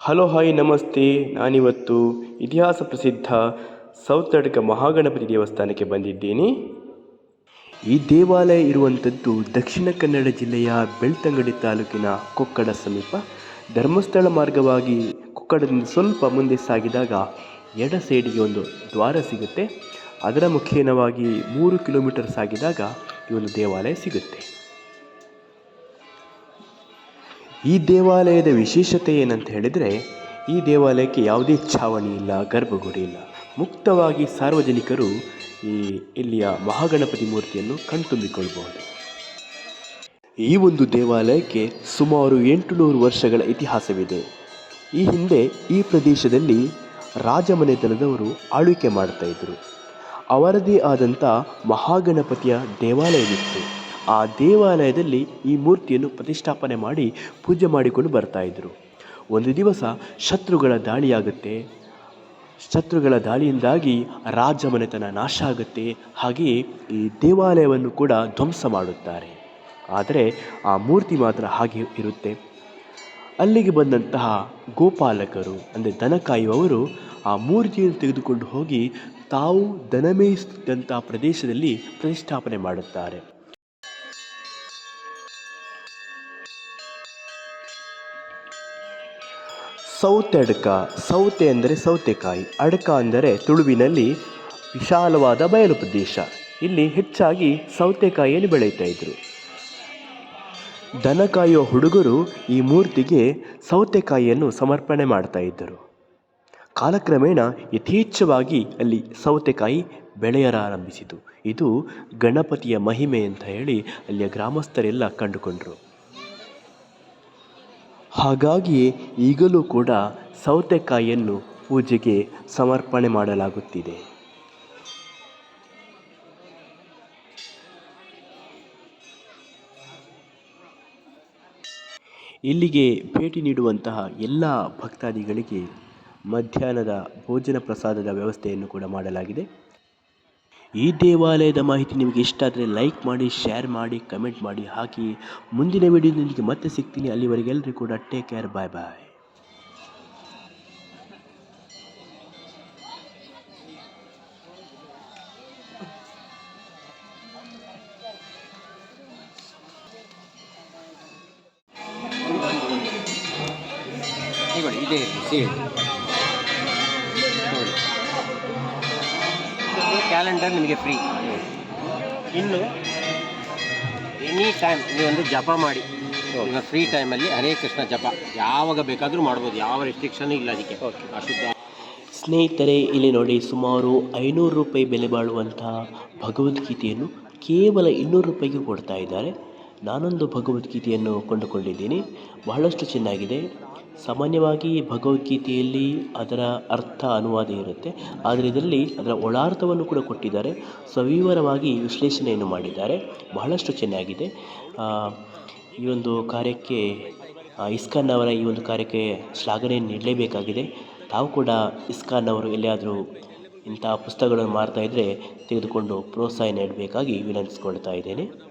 Hello hi, ನಮಸ್ತೆ. ನಾನಿವತ್ತು ಇತಿಹಾಸ ಪ್ರಸಿದ್ಧ ಸೌತಡ್ಕ ಮಹಾಗಣಪತಿ ದೇವಸ್ಥಾನಕ್ಕೆ ಬಂದಿದ್ದೀನಿ. ಈ ದೇವಾಲಯ ಇರುವಂಥದ್ದು ದಕ್ಷಿಣ ಕನ್ನಡ ಜಿಲ್ಲೆಯ ಬೆಳ್ತಂಗಡಿ ತಾಲೂಕಿನ ಕೊಕ್ಕಡ ಸಮೀಪ. ಧರ್ಮಸ್ಥಳ ಮಾರ್ಗವಾಗಿ ಕೊಕ್ಕಡದಿಂದ ಸ್ವಲ್ಪ ಮುಂದೆ ಸಾಗಿದಾಗ ಎಡ ಸೈಡಿಗೆ ಒಂದು ದ್ವಾರ ಸಿಗುತ್ತೆ. ಅದರ ಮುಖೇನವಾಗಿ ಮೂರು ಕಿಲೋಮೀಟರ್ ಸಾಗಿದಾಗ ಈ ಒಂದು ದೇವಾಲಯ ಸಿಗುತ್ತೆ. ಈ ದೇವಾಲಯದ ವಿಶೇಷತೆ ಏನಂತ ಹೇಳಿದರೆ, ಈ ದೇವಾಲಯಕ್ಕೆ ಯಾವುದೇ ಛಾವಣಿ ಇಲ್ಲ, ಗರ್ಭಗುಡಿ ಇಲ್ಲ. ಮುಕ್ತವಾಗಿ ಸಾರ್ವಜನಿಕರು ಈ ಇಲ್ಲಿಯ ಮಹಾಗಣಪತಿ ಮೂರ್ತಿಯನ್ನು ಕಣ್ತುಂಬಿಕೊಳ್ಳಬಹುದು ಈ ಒಂದು ದೇವಾಲಯಕ್ಕೆ ಸುಮಾರು ಎಂಟುನೂರು ವರ್ಷಗಳ ಇತಿಹಾಸವಿದೆ. ಈ ಹಿಂದೆ ಈ ಪ್ರದೇಶದಲ್ಲಿ ರಾಜಮನೆತನದವರು ಆಳ್ವಿಕೆ ಮಾಡ್ತಾ ಇದ್ದರು ಅವರದೇ ಆದಂಥ ಮಹಾಗಣಪತಿಯ ದೇವಾಲಯವಿತ್ತು. ಆ ದೇವಾಲಯದಲ್ಲಿ ಈ ಮೂರ್ತಿಯನ್ನು ಪ್ರತಿಷ್ಠಾಪನೆ ಮಾಡಿ ಪೂಜೆ ಮಾಡಿಕೊಂಡು ಬರ್ತಾ ಇದ್ದರು ಒಂದು ದಿವಸ ಶತ್ರುಗಳ ದಾಳಿಯಾಗುತ್ತೆ. ಶತ್ರುಗಳ ದಾಳಿಯಿಂದಾಗಿ ರಾಜ ಮನೆತನ ನಾಶ ಆಗುತ್ತೆ. ಹಾಗೆಯೇ ಈ ದೇವಾಲಯವನ್ನು ಕೂಡ ಧ್ವಂಸ ಮಾಡುತ್ತಾರೆ. ಆದರೆ ಆ ಮೂರ್ತಿ ಮಾತ್ರ ಹಾಗೆ ಇರುತ್ತೆ. ಅಲ್ಲಿಗೆ ಬಂದಂತಹ ಗೋಪಾಲಕರು, ಅಂದರೆ ದನ ಕಾಯುವವರು ಆ ಮೂರ್ತಿಯನ್ನು ತೆಗೆದುಕೊಂಡು ಹೋಗಿ ತಾವು ದನ ಪ್ರದೇಶದಲ್ಲಿ ಪ್ರತಿಷ್ಠಾಪನೆ ಮಾಡುತ್ತಾರೆ. ಸೌತೆ ಅಡಕ ಸೌತೆ ಅಂದರೆ ಸೌತೆಕಾಯಿ, ಅಡಕ ಅಂದರೆ ತುಳುವಿನಲ್ಲಿ ವಿಶಾಲವಾದ ಬಯಲು ಪ್ರದೇಶ. ಇಲ್ಲಿ ಹೆಚ್ಚಾಗಿ ಸೌತೆಕಾಯಿಯಲ್ಲಿ ಬೆಳೀತಾ ಇದ್ದರು. ದನ ಕಾಯುವ ಹುಡುಗರು ಈ ಮೂರ್ತಿಗೆ ಸೌತೆಕಾಯಿಯನ್ನು ಸಮರ್ಪಣೆ ಮಾಡ್ತಾ ಇದ್ದರು. ಕಾಲಕ್ರಮೇಣ ಯಥೇಚ್ಛವಾಗಿ ಅಲ್ಲಿ ಸೌತೆಕಾಯಿ ಬೆಳೆಯಲಾರಂಭಿಸಿತು. ಇದು ಗಣಪತಿಯ ಮಹಿಮೆ ಅಂತ ಹೇಳಿ ಅಲ್ಲಿಯ ಗ್ರಾಮಸ್ಥರೆಲ್ಲ ಕಂಡುಕೊಂಡರು. ಹಾಗಾಗಿಯೇ ಈಗಲೂ ಕೂಡ ಸೌತೆಕಾಯಿಯನ್ನು ಪೂಜೆಗೆ ಸಮರ್ಪಣೆ ಮಾಡಲಾಗುತ್ತಿದೆ. ಇಲ್ಲಿಗೆ ಭೇಟಿ ನೀಡುವಂತಹ ಎಲ್ಲ ಭಕ್ತಾದಿಗಳಿಗೆ ಮಧ್ಯಾಹ್ನದ ಭೋಜನ ಪ್ರಸಾದದ ವ್ಯವಸ್ಥೆಯನ್ನು ಕೂಡ ಮಾಡಲಾಗಿದೆ. ಈ ದೇವಾಲಯದ ಮಾಹಿತಿ ನಿಮಗೆ ಇಷ್ಟ ಆದರೆ ಲೈಕ್ ಮಾಡಿ ಶೇರ್ ಮಾಡಿ ಕಮೆಂಟ್ ಮಾಡಿ ಹಾಕಿ. ಮುಂದಿನ ವಿಡಿಯೋದೊಂದಿಗೆ ಮತ್ತೆ ಸಿಗ್ತೀನಿ. ಅಲ್ಲಿವರೆಗೆ ಎಲ್ಲರಿಗೂ ಕೂಡ take care bye bye calendar ನಿಮಗೆ ಫ್ರೀ ಇನ್ನು ಎನಿ ಟೈಮ್ ನೀವೊಂದು ಜಪ ಮಾಡಿ. ನಿಮ್ಮ ಫ್ರೀ ಟೈಮಲ್ಲಿ ಹರೇ ಕೃಷ್ಣ ಜಪ. ಯಾವಾಗ ಬೇಕಾದರೂ ಮಾಡ್ಬೋದು. ಯಾವ ರೆಸ್ಟ್ರಿಕ್ಷನ್ ಇಲ್ಲ ಅದಕ್ಕೆ. ಅಶುದ್ಧ. ಸ್ನೇಹಿತರೆ ಇಲ್ಲಿ ನೋಡಿ ಸುಮಾರು ಐನೂರು ರೂಪಾಯಿ ಬೆಲೆ ಬಾಳುವಂತಹ ಭಗವದ್ಗೀತೆಯನ್ನು ಕೇವಲ ಇನ್ನೂರು ರೂಪಾಯಿಗೆ ಕೊಡ್ತಾ ಇದ್ದಾರೆ. ನಾನೊಂದು ಭಗವದ್ಗೀತೆಯನ್ನು ಕೊಂಡುಕೊಂಡಿದ್ದೀನಿ. ಬಹಳಷ್ಟು ಚೆನ್ನಾಗಿದೆ. ಸಾಮಾನ್ಯವಾಗಿ ಭಗವದ್ಗೀತೆಯಲ್ಲಿ ಅದರ ಅರ್ಥ ಅನುವಾದ ಇರುತ್ತೆ. ಆದರೆ ಇದರಲ್ಲಿ ಅದರ ಒಳಾರ್ಥವನ್ನು ಕೂಡ ಕೊಟ್ಟಿದ್ದಾರೆ. ಸವಿವರವಾಗಿ ವಿಶ್ಲೇಷಣೆಯನ್ನು ಮಾಡಿದ್ದಾರೆ. ಬಹಳಷ್ಟು ಚೆನ್ನಾಗಿದೆ. ಈ ಒಂದು ಕಾರ್ಯಕ್ಕೆ ಇಸ್ಕಾನ್ ಅವರ ಈ ಒಂದು ಕಾರ್ಯಕ್ಕೆ ಶ್ಲಾಘನೆಯನ್ನು ನೀಡಲೇಬೇಕಾಗಿದೆ. ತಾವು ಕೂಡ ಇಸ್ಕಾನ್ ಅವರು ಎಲ್ಲಿಯಾದರೂ ಇಂಥ ಪುಸ್ತಕಗಳನ್ನು ಮಾರ್ತಾ ಇದ್ದರೆ ತೆಗೆದುಕೊಂಡು ಪ್ರೋತ್ಸಾಹ ನೀಡಬೇಕಾಗಿ ವಿನಂತಿಸ್ಕೊಳ್ತಾ ಇದ್ದೇನೆ.